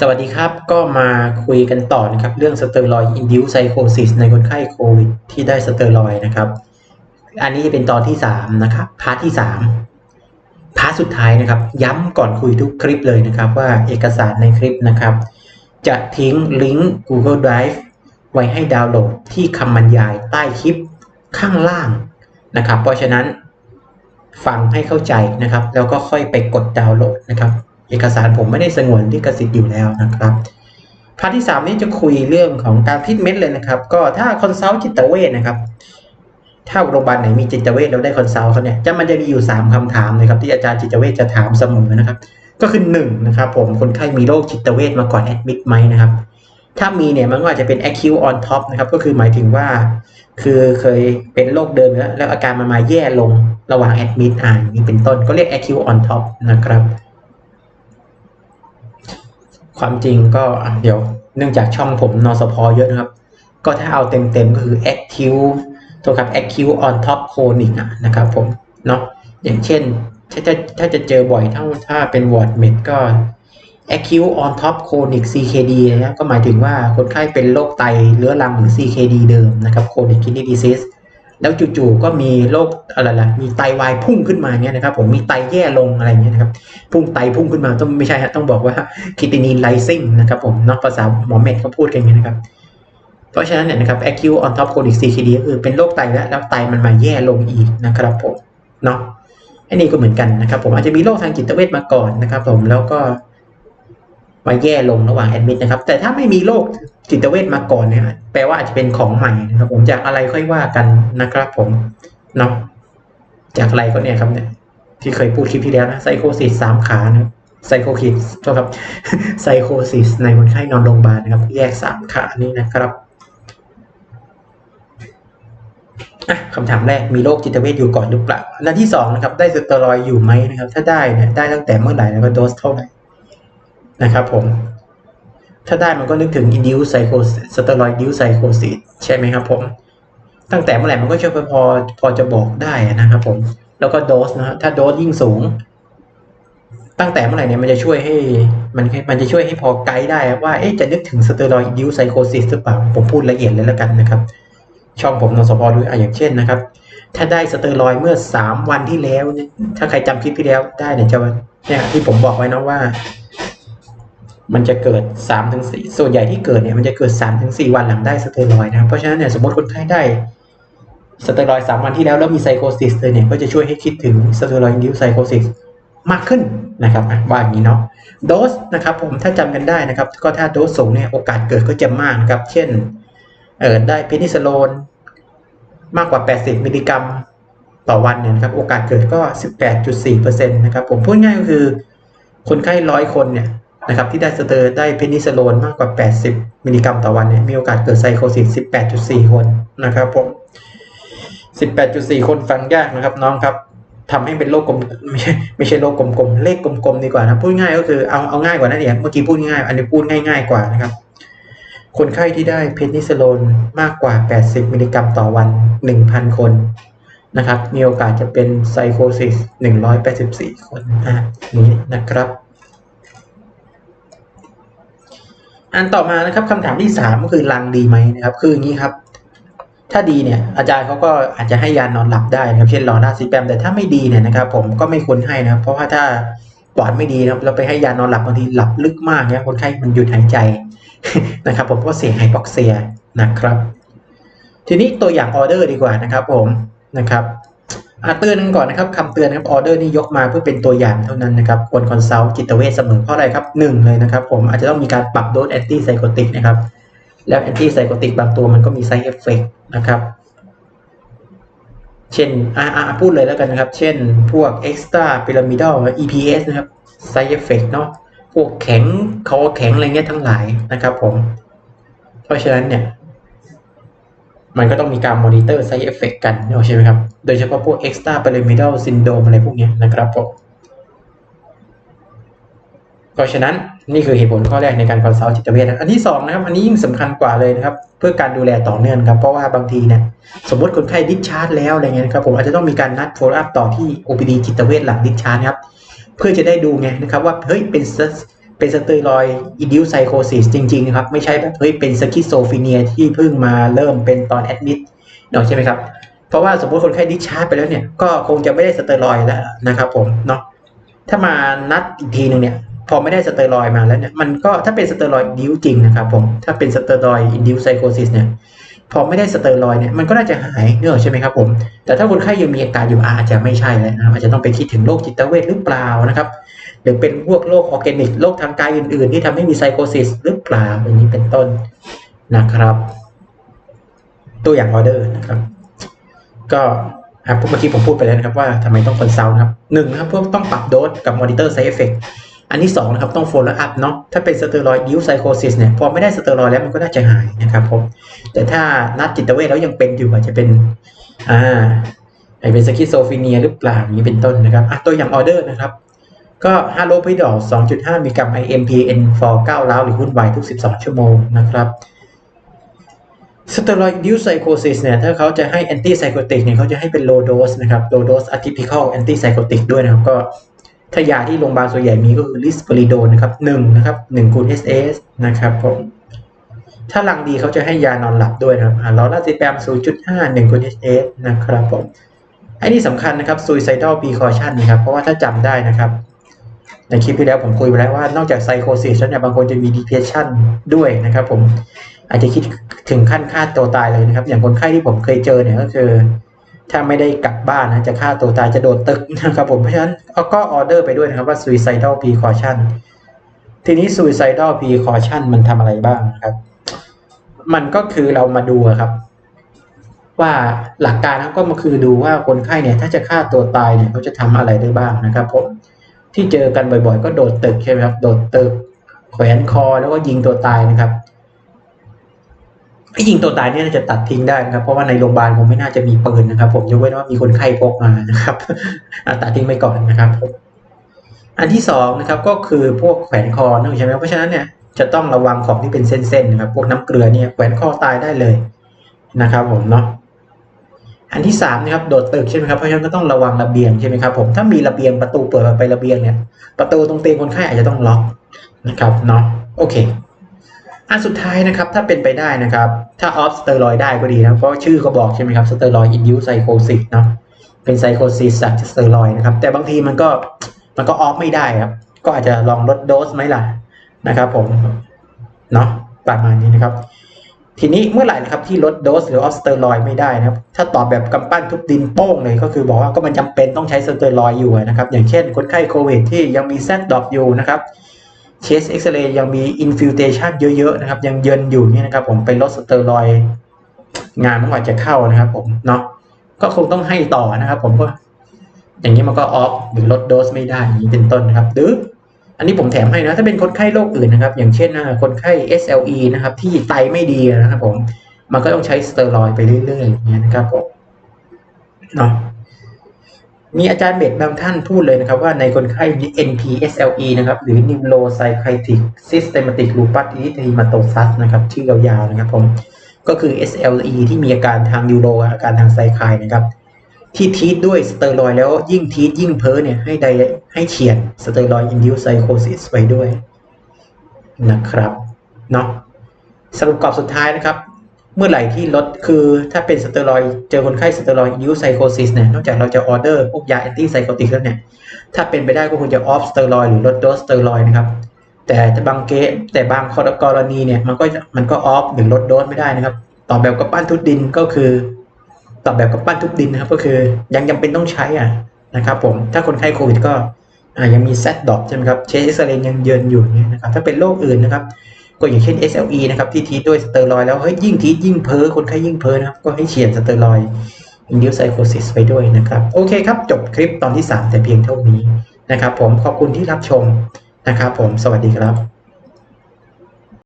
สวัสดีครับ ก็มาคุยกันต่อนะครับ เรื่องสเตอรอยด์อินดิวไซโคซิสในคนไข้โควิดที่ได้สเตอรอยด์นะครับ อันนี้จะเป็นตอนที่ 3 นะครับ พาร์ทที่ 3 พาร์ทสุดท้ายนะครับ ย้ำก่อนคุยทุกคลิปเลยนะครับ ว่าเอกสารในคลิปนะครับ จะทิ้งลิงก์ Google Drive ไว้ให้ดาวน์โหลดที่คำบรรยายใต้คลิปข้างล่างนะครับ เพราะฉะนั้นฟังให้เข้าใจนะครับ แล้วก็ค่อยไปกดดาวน์โหลดนะครับ เอกสารผมไม่ได้สงวนที่กสิทธิ์อยู่แล้วนะครับพาร์ทที่ 3 นี้จะคุยเรื่องของการพิทเมนต์เลยนะครับ ก็ถ้าคอนซัลท์จิตเวชนะครับ ถ้าโรงพยาบาลไหนมีจิตเวชแล้วได้คอนซัลท์เขาเนี่ยจะมันจะมีอยู่ 3คำถามนะครับ ที่อาจารย์จิตเวชจะถามเสมอนะครับ ก็คือ1นะครับผมคนไข้มีโรคจิตเวชมาก่อนแอดมิดไหมนะครับ ถ้ามีเนี่ยมันก็อาจจะเป็น acute on top นะครับ ก็คือหมายถึงว่า คือเคยเป็นโรคเดิมแล้วแล้วอาการมันมาแย่ลงระหว่างแอดมิดอ่านี้เป็นต้นก็เรียก acute on top นะครับ ความจริงก็เดี๋ยวเนื่องจากช่องผมนสพเยอะนะครับ ก็ถ้าเอาเต็มๆก็คือ acute ตัวครับ acute on top chronic อะนะครับผมเนาะอย่างเช่นถ้าจะถ้าจะเจอบ่อยถ้าถ้าเป็นวอร์ดเมดก็ acute on top chronic CKD นะครับก็หมายถึงว่าคนไข้เป็นโรคไตเรื้อรังหรือ CKD เดิมนะครับ chronic kidney disease แล้วจู่ๆก็มีโรคอะไรล่ะมีไตวายพุ่งขึ้นมาเนี้ยนะครับ ผมมีไตแย่ลงอะไรเงี้ยนะครับ พุ่งไตพุ่งขึ้นมาต้องไม่ใช่ฮะต้องบอกว่าคิตินีนไลซิ่งนะครับผมเนอกภาษาหมอเมดเขาพูดกันอย่างนี้นะครับเพราะฉะนั้นเนี่ยนะครับ acute on top chronic CKD คือเป็นโรคไตแล้วแล้วไตมันมาแย่ลงอีกนะครับผมเนาะอันนี้ก็เหมือนกันนะครับ ผมอาจจะมีโรคทางจิตเวชมาก่อนนะครับ ผมแล้วก็ มาแย่ลงระหว่างแอดมิดนะครับ แต่ถ้าไม่มีโรคจิตเวชมาก่อนเนี่ยแปลว่าอาจจะเป็นของใหม่นะครับ ผมจากอะไรค่อยว่ากันนะครับผมเนาะจากอะไรก็เนี่ยครับเนี่ยที่เคยพูดคลิปที่แล้วนะไซโคซิสสามขานะไซโคคิสโทษครับไซโคซิสในคนไข้นอนโรงพยาบาลนะครับ แยกสามขานี่นะครับอะคำถามแรกมีโรคจิตเวชอยู่ก่อนหรือเปล่าและที่สองนะครับ ได้สเตียรอยด์อยู่ไหมนะครับ ถ้าได้เนี่ยได้ตั้งแต่เมื่อไหร่แล้วก็โดสเท่าไหร่ นะครับผม ถ้าได้มันก็นึกถึง induced psychosis steroid induced psychosis ใช่ไหมครับผม ตั้งแต่เมื่อไหร่มันก็ช่วยพอพอจะบอกได้นะครับผม แล้วก็โดสนะฮะถ้าโดสยิ่งสูง ตั้งแต่เมื่อไหร่เนี่ยมันจะช่วยให้มันมันจะช่วยให้พอไกด์ได้ว่าเอ๊ะจะนึกถึงสเตียรอยด์ดิวไซโคซิสหรือเปล่า ผมพูดละเอียดเลยแล้วกันนะครับ ช่องผมนสพด้วยอะอย่างเช่นนะครับ ถ้าได้สเตียรอยด์เมื่อสามวันที่แล้วเนี่ยถ้าใครจำคลิปที่แล้วได้เนี่ยจะเนี่ยที่ผมบอกไว้นะว่า มันจะเกิด3าถึงสส่วนใหญ่ที่เกิดเนี่ยมันจะเกิด3าถึงสวันหลังได้สเตียรอยนะเพราะฉะนั้นเนี่ยสมมติคนไข้ได้สเตียรอยสามวันที่แล้วแล้วมีไซโคซิสเลยเนี่ยก็จะช่วยให้คิดถึงสเตียรอยดิวไซโคซิสมากขึ้นนะครับว่าอย่างนี้เนาะโดสนะครับผมถ้าจำกันได้นะครับ ก็ถ้าโดสสูงเนี่ยโอกาสเกิดก็จะมากนะครับ เช่นเออได้เพนิซิลโลนมากกว่า 80 มิลลิกรัมต่อวันเนี่ยนะครับโอกาสเกิดก็ 18.4%นะครับผมพูดง่ายก็คือคนไข้ร้อยคนเนี่ย นะครับที่ได้สเตอร์ได้เพนิซิลลนมากกว่า 80 มิลลิกรัมต่อวันเนี่ยมีโอกาสเกิดไซโคซิส 18.4 คนนะครับผม 18.4 คนฟังยากนะครับน้องครับทำให้เป็นโลกกลมไม่ใช่ไม่ใช่โลกกลมๆเลขกลมๆดีกว่านะพูดง่ายก็คือเอาเอาง่ายกว่านั้นเองเมื่อกี้พูดง่ายอันนี้พูดง่ายๆกว่านะครับ คนไข้ที่ได้เพนิซิลลนมากกว่า 80 มิลลิกรัมต่อวัน 1,000 คนนะครับมีโอกาสจะเป็นไซโคซิส 184 คนอะนี้นะครับ อันต่อมานะครับคำถามที่3ก็คือลังดีไหมนะครับ คืออย่างนี้ครับ ถ้าดีเนี่ย อาจารย์เขาก็อาจจะให้ยานอนหลับได้นะครับ เช่นลอราซิแปมแต่ถ้าไม่ดีเนี่ยนะครับ ผมก็ไม่ควรให้นะครับ เพราะว่าถ้าปอดไม่ดีนะครับ เราไปให้ยานอนหลับบางทีหลับลึกมากเนี่ยคนไข้มันหยุดหายใจนะครับ ผมก็เสี่ยงไฮปอกเซียนะครับ ทีนี้ตัวอย่างออเดอร์ดีกว่านะครับ ผมนะครับ เตือนกันก่อนนะครับคำเตือนครับออเดอร์นี่ยกมาเพื่อเป็นตัวอย่างเท่านั้นนะครับควรคอนซัลท์จิตเวชเสมอเพราะอะไรครับหนึ่งเลยนะครับ ผมอาจจะต้องมีการปรับโดสแอนตี้ไซโคติกนะครับ แล้วแอนตี้ไซโคติกบางตัวมันก็มีไซเอฟเฟกนะครับ เช่นอ่าพูดเลยแล้วกันนะครับ เช่น พวก extra pyramidal EPS นะครับไซเอฟเฟกเนาะพวกแข็งคอแข็งอะไรเงี้ยทั้งหลายนะครับ ผม เพราะฉะนั้นเนี่ย มันก็ต้องมีการมอนิเตอร์ไซเอฟเฟกกันใช่ไหมครับ โดยเฉพาะพวก extra pyramidal syndrome อะไรพวกนี้นะครับผมเพราะฉะนั้นนี่คือเหตุผลข้อแรกในการคอนซัลท์จิตเวชอันที่สองนะครับ อันนี้ยิ่งสำคัญกว่าเลยนะครับ เพื่อการดูแลต่อเนื่องครับ เพราะว่าบางทีเนี่ยสมมติคนไข้ดิชาร์จแล้วอะไรเงี้ยนะครับผมอาจจะต้องมีการนัด follow up ต่อที่ OPD จิตเวชหลังดิชาร์จครับ เพื่อจะได้ดูไงนะครับว่าเฮ้ยเป็น เป็นสเตียรอยอินดิวไซโคซิสจริงๆนะครับไม่ใช่แบบเฮ้ยเป็นสคิโซฟีเนียที่เพิ่งมาเริ่มเป็นตอนแอดมิดเนาะใช่ไหมครับเพราะว่าสมมติคนไข้ดิชาร์ไปแล้วเนี่ยก็คงจะไม่ได้สเตียรอยแล้วนะครับผมเนาะถ้ามานัดอีกทีหนึ่งเนี่ยพอไม่ได้สเตียรอยมาแล้วเนี่ยมันก็ถ้าเป็นสเตียรอยดิวจริงนะครับผมถ้าเป็นสเตียรอยอินดิวไซโคซิสเนี่ย พอไม่ได้สเตียรอยเนี่ยมันก็น่าจะหายเนอะใช่ไหมครับผม แต่ถ้าคนไข้ยังมีอาการอยู่อาจจะไม่ใช่แล้วนะอาจจะต้องไปคิดถึงโรคจิตเวชหรือเปล่านะครับหรือเป็นพวกโรคออร์แกนิกโรคทางกายอื่น ๆ ที่ทำให้มีไซโคซิสหรือเปล่าอย่างนี้เป็นต้นนะครับ ตัวอย่างออเดอร์นะครับ ก็ครับเมื่อกี้ผมพูดไปแล้วนะครับว่าทำไมต้องคอนซัลท์นะครับหนึ่งนะครับพวกต้องปรับโดสกับมอนิเตอร์ไซเอฟเฟก อันที่สองนะครับต้องโฟล์อัพเนาะถ้าเป็นสเตียรอยด์ดิวไซโคซิสเนี่ยพอไม่ได้สเตียรอยด์แล้วมันก็น่าจะหายนะครับผมแต่ถ้านัดจิตเวชแล้วยังเป็นอยู่อาจจะเป็นอ่าอาจจะเป็นสคิโซฟีเนียหรือเปล่าอย่างนี้เป็นต้นนะครับอะตัวอย่างออเดอร์นะครับ ก็ฮาโลพิดอล2.5มิลลิกรัม IMPN for 9ล้าวหรือหุ้นวายทุก 12 ชั่วโมงนะครับสเตียรอยด์ดิวไซโคซิสเนี่ยถ้าเขาจะให้แอนตี้ไซโคติกเนี่ยเขาจะให้เป็นโลโดสนะครับโลโดสอะทิพิคอลแอนตี้ไซโคติกด้วยนะครับก็ ถ้ายาที่โรงพยาบาลส่วนใหญ่มีก็คือลิสปริโดนนะครับ1นะครับ1คูณ SS นะครับผมถ้าลังดีเขาจะให้ยานอนหลับด้วยนะครับอ่าลาซิแปม0.5 1คูณ SS นะครับผมไอ้นี่สำคัญนะครับ suicidal precaution นะครับ เพราะว่าถ้าจำได้นะครับ ในคลิปที่แล้วผมคุยไปแล้วว่านอกจากไซโคซิสแล้วเนี่ยบางคนจะมี depression ด้วยนะครับผมอาจจะคิดถึงขั้นฆ่าตัวตายเลยนะครับ อย่างคนไข้ที่ผมเคยเจอเนี่ยก็คือ ถ้าไม่ได้กลับบ้านนะจะฆ่าตัวตายจะโดนตึกนะครับผมเพราะฉะนั้นก็ออเดอร์ไปด้วยนะครับว่า suicidal precaution ทีนี้ suicidal precaution มันทำอะไรบ้างครับ มันก็คือเรามาดูครับ ว่าหลักการก็มาคือดูว่าคนไข้เนี่ย ถ้าจะฆ่าตัวตายเนี่ยเขาจะทำอะไรได้บ้างนะครับผมที่เจอกันบ่อยๆ ก็โดดตึกใช่ไหมครับ โดดตึกแขวนคอแล้วก็ยิงตัวตายนะครับ ไอ้ยิงตัวตายเนี่ยจะตัดทิ้งได้นะครับ เพราะว่าในโรงพยาบาลผมไม่น่าจะมีปืนนะครับ ผมยกเว้นว่ามีคนไข้พกมานะครับตัดทิ้งไปก่อนนะครับผมอันที่สองนะครับก็คือพวกแขวนคอนั่นใช่ไหมเพราะฉะนั้นเนี่ยจะต้องระวังของที่เป็นเส้นๆนะครับ พวกน้ำเกลือเนี่ยแขวนคอตายได้เลยนะครับ ผมเนาะอันที่สามนะครับโดดตึกใช่ไหมครับเพราะฉะนั้นก็ต้องระวังระเบียงใช่ไหมครับผมถ้ามีระเบียงประตูเปิดไประเบียงเนี่ย ประตูตรงเตียงคนไข้อาจจะต้องล็อกนะครับเนาะโอเค อันสุดท้ายนะครับถ้าเป็นไปได้นะครับ ถ้าออฟสเตอรอยได้ก็ดีนะ เพราะชื่อก็บอกใช่ไหมครับสเตอรอยอินดิวไซโคซิสเนาะเป็นไซโคซิสจากสเตอรอยนะครับ แต่บางทีมันก็มันก็ออฟไม่ได้ครับ ก็อาจจะลองลดโดสไหมล่ะนะครับผมเนาะประมาณนี้นะครับ ทีนี้เมื่อไหร่นะครับที่ลดโดสหรือออฟสเตอรอยไม่ได้นะครับ ถ้าตอบแบบกำปั้นทุบดินโป้งเลยก็คือบอกว่าก็มันจำเป็นต้องใช้สเตอรอยอยู่นะครับ อย่างเช่นคนไข้โควิดที่ยังมีแซดดอกอยู่นะครับ เชสเอ็กซเรย์ยังมีอินฟิลเทชันเยอะๆนะครับ ยังเยินอยู่นี่นะครับผมไปลดสเตอรอยงานมันอาจจะเข้านะครับผมเนาะก็คงต้องให้ต่อนะครับ ผมก็อย่างนี้มันก็ออฟหรือลดโดสไม่ได้อย่างนี้เป็นต้นนะครับหรืออันนี้ผมแถมให้นะถ้าเป็นคนไข้โรคอื่นนะครับ อย่างเช่นคนไข้ SLE นะครับ ที่ไตไม่ดีนะครับผมมันก็ต้องใช้สเตียรอยด์ไปเรื่อยๆอย่างเงี้ยนะครับผมเนาะ มีอาจารย์เบดบางท่านพูดเลยนะครับว่าในคนไข้ NPSLE นะครับหรือ Neuropsychiatric Systematic Lupus Erythematosus นะครับชื่อยาวๆนะครับผมก็คือ SLE ที่มีอาการทางยูโรอาการทางไซคายนะครับ ที่ทีด้วยสเตียรอยแล้วยิ่งทีทยิ่งเพ้อเนี่ยให้ไดให้เขียนสเตียรอยอินดิวไซโคซิสไว้ด้วยนะครับเนาะสรุปกรอบสุดท้ายนะครับ เมื่อไหร่ที่ลดคือถ้าเป็นสเตียรอยเจอคนไข้สเตียรอยด์อินดิวไซโคซิสเนี่ยนอกจากเราจะออเดอร์พวกยาแอนตี้ไซโคติกแล้วเนี่ยถ้าเป็นไปได้ก็ควรจะออฟสเตียรอยหรือลดโดสสเตียรอยนะครับแต่บางเกสแต่บางกรณีเนี่ยมันก็มันก็ออฟหรือลดโดสไม่ได้นะครับตอบแบบกับปั้นทุดดินก็คือตอบแบบกับปั้นทุบดินนะครับ ก็คือยังจำเป็นต้องใช้อะนะครับผมถ้าคนไข้โควิดก็อ่ายังมีแซดดอกใช่ไหมครับเชสเอ็กซเรย์ยังเยินอยู่เนี่ยนะครับถ้าเป็นโรคอื่นนะครับ ก็อย่างเช่น SLE นะครับที่ทีด้วยสเตียรอยแล้วเฮ้ยยิ่งทียิ่งเพ้อคนไข้ยิ่งเพ้อนะครับก็ให้เฉียนสเตียรอยอินดิวไซโคซิสไปด้วยนะครับโอเคครับ จบคลิปตอนที่ 3 แต่เพียงเท่านี้นะครับผมขอบคุณที่รับชมนะครับผมสวัสดีครับ